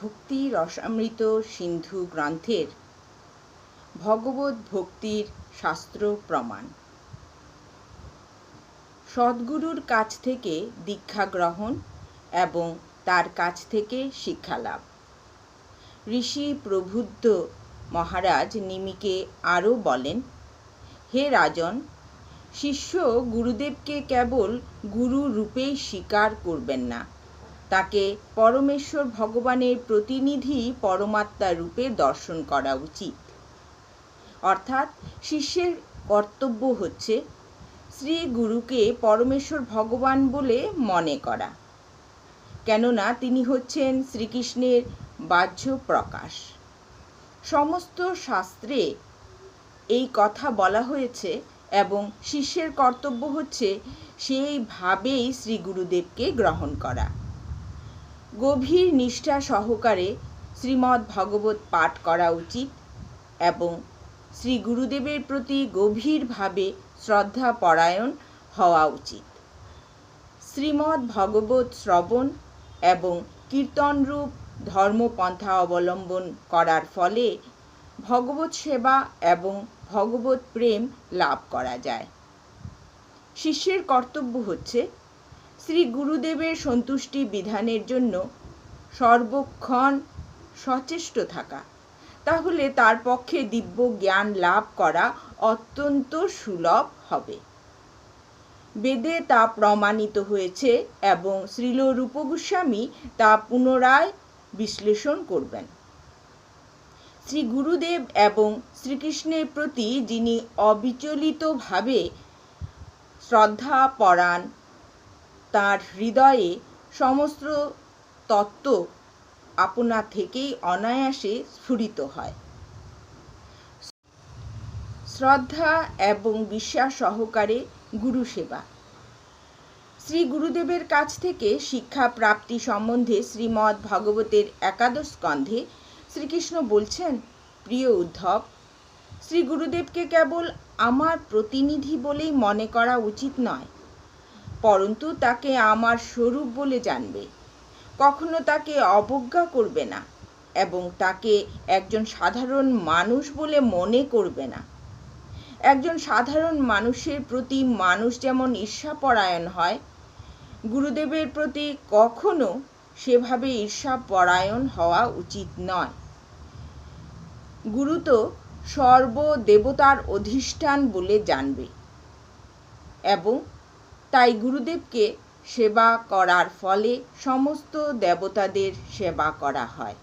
ভক্তি রসামৃত সিন্ধু গ্রন্থের ভগবত ভক্তির শাস্ত্র প্রমাণ। সদ্গুরুর কাছ থেকে দীক্ষা গ্রহণ এবং তার কাছ থেকে শিক্ষালাভ ঋষি প্রবুদ্ধ মহারাজ নিমিকে আরও বলেন, হে রাজন, শিষ্য গুরুদেবকে কেবল গুরু রূপেই স্বীকার করবেন না। তাকে পরমেশ্বর ভগবানের প্রতিনিধি পরমাত্মা রূপে দর্শন করা উচিত। অর্থাৎ শিষ্যের কর্তব্য হচ্ছে শ্রী গুরুকে পরমেশ্বর ভগবান বলে মনে করা। কেননা তিনি হচ্ছেন শ্রীকৃষ্ণের বাহ্য প্রকাশ। সমস্ত শাস্ত্রে এই কথা বলা হয়েছে এবং শিষ্যের কর্তব্য হচ্ছে সেইভাবেই শ্রী গুরুদেবকে গ্রহণ করা। গভীর নিষ্ঠা সহকারে শ্রীমদ্ ভগবত পাঠ করা উচিত এবং শ্রী গুরুদেবের প্রতি গভীরভাবে শ্রদ্ধা পরায়ণ হওয়া উচিত। শ্রীমদ্ ভগবত শ্রবণ এবং কীর্তনরূপ ধর্মপন্থা অবলম্বন করার ফলে ভগবত সেবা এবং ভগবত প্রেম লাভ করা যায়। শিষ্যের কর্তব্য হচ্ছে শ্রী গুরুদেবের সন্তুষ্টি বিধানের জন্য সর্বক্ষণ সচেষ্ট থাকা। তাহলে তার পক্ষে দিব্য জ্ঞান লাভ করা অত্যন্ত সুলভ হবে। বেদে তা প্রমাণিত হয়েছে এবং শ্রীল রূপগোস্বামী তা পুনরায় বিশ্লেষণ করবেন। শ্রী গুরুদেব এবং শ্রীকৃষ্ণের প্রতি যিনি অবিচলিতভাবে শ্রদ্ধা পরাণ তার হৃদয়ে সমস্ত তত্ত্ব আপনা থেকেই অনায়াসে স্ফুরিত হয়। শ্রদ্ধা এবং বিশ্বাস সহকারে গুরু সেবা। শ্রী গুরুদেবের কাছ থেকে শিক্ষা প্রাপ্তি সম্বন্ধে শ্রীমদ্ ভগবতের একাদশ স্কন্ধে শ্রীকৃষ্ণ বলছেন, প্রিয় উদ্ধব, শ্রী গুরুদেবকে কেবল আমার প্রতিনিধি বলেই মনে করা উচিত নয়। পরন্তু তাকে আমার স্বরূপ বলে জানবে। কখনো তাকে অবজ্ঞা করবে না এবং তাকে একজন সাধারণ মানুষ বলে মনে করবে না। একজন সাধারণ মানুষের প্রতি মানুষ যেমন ঈর্ষাপরায়ণ হয়, গুরুদেবের প্রতি কখনো সেভাবে ঈর্ষাপরায়ণ হওয়া উচিত নয়। গুরু তো সর্বদেবতার অধিষ্ঠান বলে জানবে এবং তাই গুরুদেবকে সেবা করার ফলে সমস্ত দেবতাদের সেবা করা হয়।